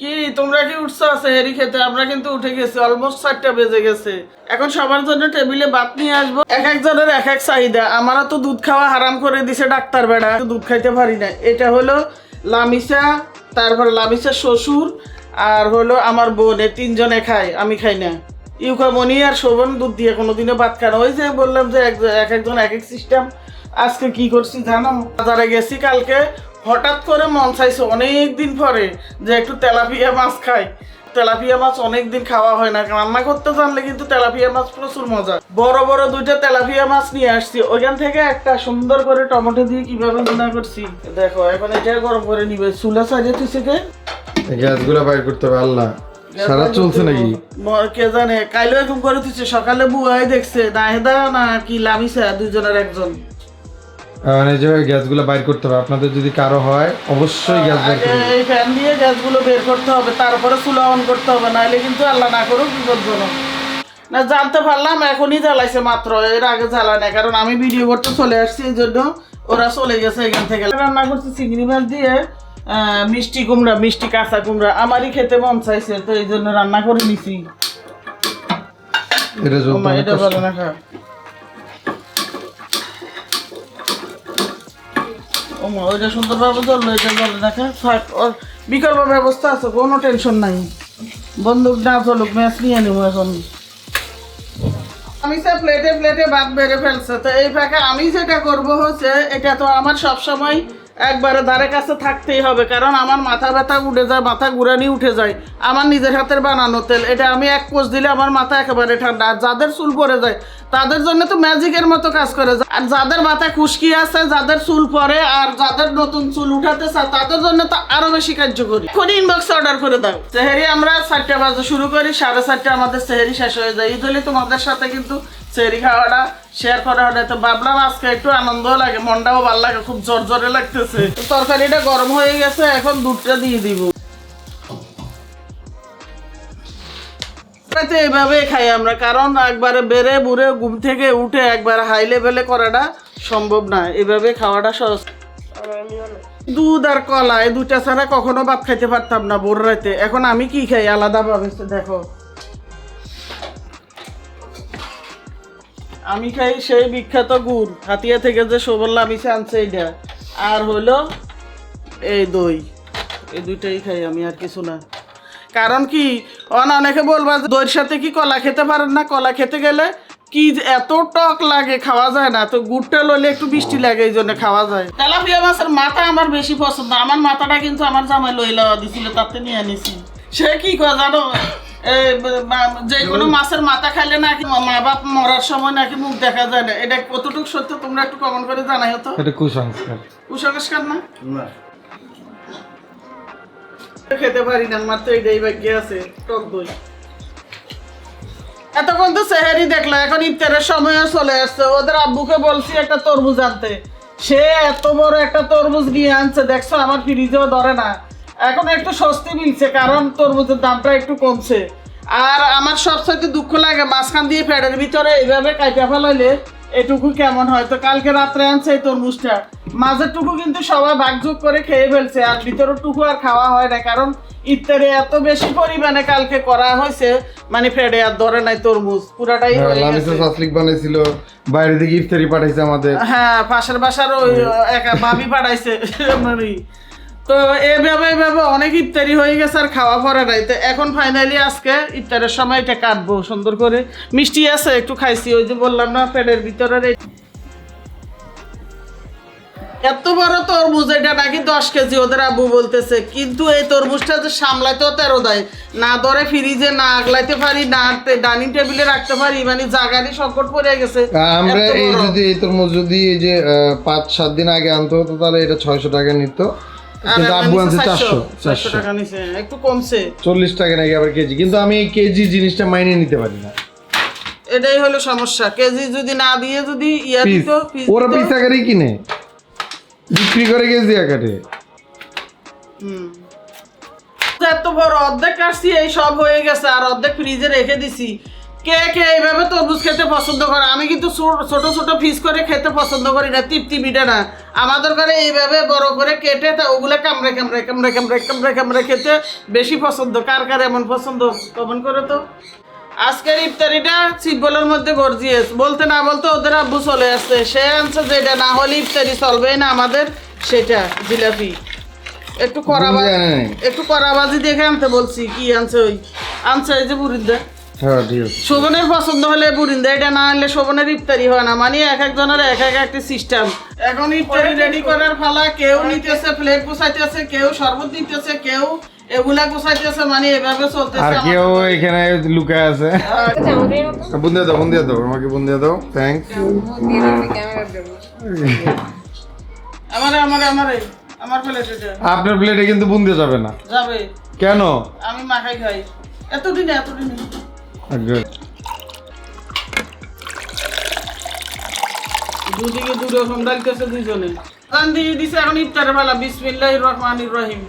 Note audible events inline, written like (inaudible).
কি, তোমরা কি উঠছো সেহেরি খেতে? আমরা কিন্তু উঠে গেছি অলমোস্ট চারটা বেজে গেছে। এখন সবার জন্য টেবিলে ভাত নিয়ে আসব। এক একজনের এক এক চাহিদা। আমারও তো দুধ খাওয়া হারাম করে দিছে ডাক্তার বেড়া। দুধ খাইতে পারি না এটা হলো লামিসা তারপর লামিসার শ্বশুর, আর হলো আমার বোন। এই তিনজনে খায়, আমি খাই না। ইউকামনি আর শোভন দুধ দিয়ে কোনোদিনও ভাত খানো ওই যে বললাম যে এক একজন এক এক সিস্টেম আজকে কি করছি জানো? বাজারে গেছি কালকে। হঠাৎ করে মন চাইছে অনেক দিন পরে যে একটু তেলাপিয়া মাছ খাই। তেলাপিয়া মাছ অনেক দিন খাওয়া হয় না রান্না করতে জানলে কিন্তু তেলাপিয়া মাছ প্রচুর মজা। বড় বড় দুইটা তেলাপিয়া মাছ নিয়ে আসছি ওইখান থেকে একটা সুন্দর করে টমেটো দিয়ে কীভাবে রান্না করছি? দেখো এখন এটা গরম করে নিবে। চুলা সাজিয়ে তুই থেকে গ্যাসগুলো বাইর করতে হবে আল্লাহ। সারা চলছে নাকি? কে জানে? কাইলো এরকম করে দিচ্ছে সকালে বুয়াই দেখছে নাহেদা না কি লামিসা দুজনের একজন। মানে যে গ্যাসগুলো বাইর করতে হবে আপনাদের যদি কারও হয় অবশ্যই গ্যাস এই ফ্যান দিয়ে গ্যাসগুলো বের করতে হবে তারপরে চুলা অন করতে হবে নাহলে কিন্তু আল্লাহ না করুক বিপজ্জনক না। জানতে পারলাম এখনই জ্বালাইছে মাত্র এর আগে জ্বালা কারণ আমি ভিডিও করতে চলে আসছি এই জন্য ওরা চলে গেছে এখান থেকে। রান্না করছি চিংড়ি মাছ দিয়ে মিষ্টি কুমড়া মিষ্টি কাঁচা কুমড়া আমারই খেতে মন চাইছে তো এই জন্য রান্না করে নিছি। এটা ভালো না খা ওইটা সুন্দরভাবে চলল এটা চলে না ফাট, ওর বিকল্প ব্যবস্থা আছে, কোনো টেনশন নাই। বন্দুক না চলুক ম্যাচ নিয়ে নেব এখন। আমি সে প্লেটে প্লেটে ভাত বেড়ে ফেলছে, তো এই ফাঁকে আমি যেটা করব হচ্ছে, এটা তো আমার সব সময় একবারে ধারে কাছে থাকতেই হবে, কারণ আমার মাথা ব্যথা উঠে যায়, মাথা গুড়ানি উঠে যায়। আমার নিজের হাতের বানানো তেল, এটা আমি এক কোষ দিলে আমার মাথা একেবারে ঠান্ডা। আর যাদের চুল পরে যায়, তাদের জন্য তো ম্যাজিকের মতো কাজ করে। যায় আর যাদের মাথায় খুশকি আছে, যাদের চুল পরে আর যাদের নতুন চুল উঠাতে চায়, তাদের জন্য তো আরও বেশি কার্যকরী। এখন ইনবক্সে অর্ডার করে দাও। সেহেরি, আমরা চারটা বাজে শুরু করি, সাড়ে চারটে আমাদের সেহেরি শেষ হয়ে যায়। ঈদ তোমাদের সাথে কিন্তু সেহেরি খাওয়াটা শেয়ার করা তো ভাবলাম আজকে একটু আনন্দ লাগে, মনটাও ভালো লাগে, খুব জোর জোরে লাগতেছে। তরকারিটা গরম হয়ে গেছে, এখন দুধটা দিয়ে দিব। খাই আমরা, কারণ একবারে বেড়ে বুড়ে ঘুম থেকে উঠে একবার হাই লেভেলে করাটা সম্ভব না, এভাবে খাওয়াটা সহজ। দুধ আর কলা, এই দুটা ছাড়া কখনো ভাত খাইতে পারতাম না বোর রাতে। এখন আমি কি খাই? আলাদা ভাবে, দেখো। আমি খাই সেই বিখ্যাত গুড়। হাতিয়া থেকে যে সবল আমি আনছে এইটা আর হলো এই দই। এই দুইটাই খাই আমি, আর কিছু না। কারণ কি, অন অনেকে বলবা দইয়ের সাথে কি কলা খেতে পারেন না? কলা খেতে গেলে কি এত টক লাগে, খাওয়া যায় না। তো গুড়টা লইলে একটু মিষ্টি লাগে, এই জন্য খাওয়া যায়। তেলাপিয়া মাছের মাথা আমার বেশি পছন্দ। আমার মাথাটা কিন্তু আমার জামাই লই লওয়া দিছিল, তাতে নিয়ে আনিছি। সে কি কয় জানো? যে কোনো মাছের মাথা খাইলে নাকি মা বাপ মরার সময় নাকি মুখ দেখা যায় না। এটা কতটুকু সত্য তোমরা একটু কমেন্ট করে জানাই হতো এটা কুসংস্কার। কুসংস্কার না? খেতে পারি না মাত্র এইটাই বাকি আছে টক দই। এতক্ষণ তো সেহারি দেখল এখন ইফতারের সময় চলে আসছে। ওদের আব্বুকে বলছি একটা তরমুজ আনতে। সে এত বড় একটা তরমুজ নিয়ে আনছে দেখছ আমার ফ্রিজেও ধরে না। এখন একটু স্বস্তি মিলছে কারণ তরমুজের দামটা একটু কমছে। আর আমার সবসাথে দুঃখ লাগে মাঝখান দিয়ে ফ্যাটের ভিতরে এইভাবে কাইটা ফেলাইলে এটুকু কেমন হয়? তো কালকে রাত্রে আনছে এই তরমুজটা। মাঝের টুকু কিন্তু সবাই ভাগযোগ করে খেয়ে ফেলছে আর ভিতরের টুকু আর খাওয়া হয় না কারণ ইফতারে এত বেশি পরিমাণে কালকে করা হয়েছে মানে ফেডে আর ধরে নাই তরমুজ পুরাটাই হয়ে বানাইছিল বাইরে থেকে ইফতারি পাঠাইছে আমাদের। হ্যাঁ পাশের বাসার ওই একা ভাবি পাঠাইছে (laughs) মানে তো এভাবে এভাবে অনেক ইফতারি হয়ে গেছে আর খাওয়া পরে নাই। তো এখন ফাইনালি আজকে ইফতারের সময় এটা কাটবো সুন্দর করে। মিষ্টি আছে একটু খাইছি ওই যে বললাম না পেটের ভিতরের এই- এত বড় তরমুজ এটা নাকি দশ কেজি ওদের আব্বু বলতেছে। কিন্তু এই তরমুজটা যে সামলাইতেও তেরো দেয়। না ধরে ফ্রিজে না আগলাইতে পারি না ডাইনিং টেবিলে রাখতে পারি মানে জাগারই সংকট পড়ে গেছে। আমরা এই যদি এই তরমুজ যদি এই যে পাঁচ সাত দিন আগে আনতে হতো তাহলে এটা ছয়শো টাকা নিত। কিন্তু আব্বু আনছে চারশো চারশো টাকা একটু কমছে। চল্লিশ টাকা নাকি আবার কেজি কিন্তু আমি এই কেজি জিনিসটা মাইনে নিতে পারি না। এটাই হলো সমস্যা। কেজি যদি না দিয়ে যদি ইয়া দিত ওরা পিস আকারেই কিনে। বিক্রি করে কেজি আকারে। হুম। এত বড় অর্ধেক কাটছি এই সব হয়ে গেছে আর অর্ধেক ফ্রিজে রেখে দিছি। কে কে এইভাবে তরমুজ খেতে পছন্দ করে? আমি কিন্তু ছোট ছোট পিস করে খেতে পছন্দ করি না তৃপ্তি মিটে না। আমাদের ঘরে এইভাবে বড় করে কেটে তা ওগুলো কামড়ে কামড়ে কামড়ে কামড়ে কামড়ে কামড়ে খেতে বেশি পছন্দ। কার কার এমন পছন্দ? কমন করে তো। আজকের ইফতারিটা সিম্বলের মধ্যে গর্জিয়াস বলতে না বলতে ওদের আব্বু চলে আসছে। সে আনছে যেটা না হলে ইফতারি চলবেই না আমাদের সেটা জিলাপি। একটু নাই। একটু করাবাজি দেখে আনতে বলছি। কি আনছে ওই? আনছে এই যে বুড়িদা শোভনের পছন্দ হলে বুরিন্দা এটা না হলে শোভনের ইফতারি হয় না। মানে এক একজনের এক এক একটি সিস্টেম এখন ইফতারি রেডি করার ফালা কেউ নিতেছে প্লেট গুছাইতেছে কেউ শরবত দিতেছে কেউ এগুলা গুছাইতেছে মানে এভাবে চলতেছে আর কেউ এখানে লুকায় আছে। দাও দাও আমাকে দাও আমার আমার আমার আমার প্লেট আপনার প্লেটে কিন্তু বুন্দে যাবে না। যাবে। কেন? আমি মাখাই খাই। এতদিনে এতদিনে। Good. দুদিকে দু রকম ডালতেছে দুজনে গান দিয়ে দিছে এখন ইফতারের বেলা বিসমিল্লাহির রহমানির রহিম।